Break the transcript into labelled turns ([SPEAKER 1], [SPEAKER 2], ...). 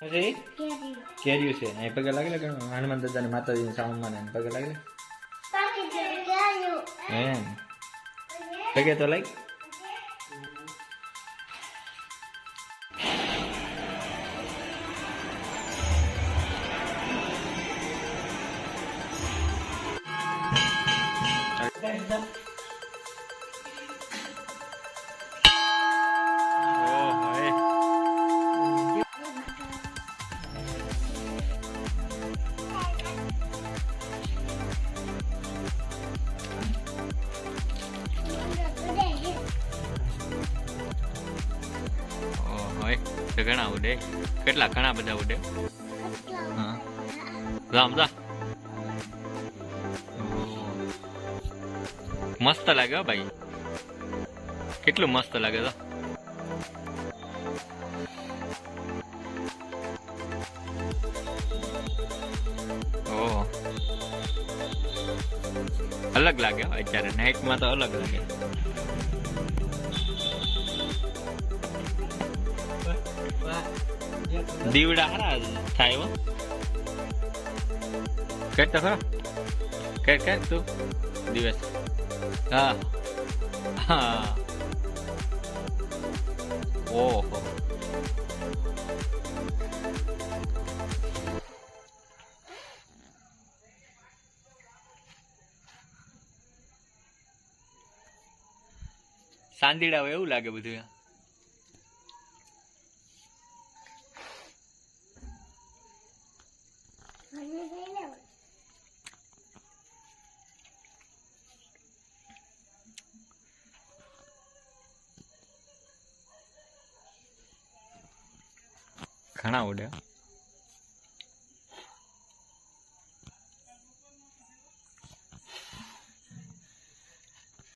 [SPEAKER 1] છે ઈ? કેરીયું છે અહીં પગે લાગેલા કે હનુમાન દાદા ને માતાજી સાવનમાં ને પગે લાગેલા એમ પગે તો લાગ ઓહો તો ઘણા ઉડે. કેટલા? ઘણા બધા ઉડે. હા. રામ જા. મસ્ત લાગે હો ભાઈ. કેટલું મસ્ત લાગે તો. ઓહો. અલગ લાગે અત્યારે. નાઇટમાં તો અલગ લાગે. દીવડા હારા થાય હો. કેટ તો ખરો. કે કે તું. દિવસ. હા. હા. ઓહો. સાંદીડા હોય એવું લાગે બધું ઘણા ઉડે હો.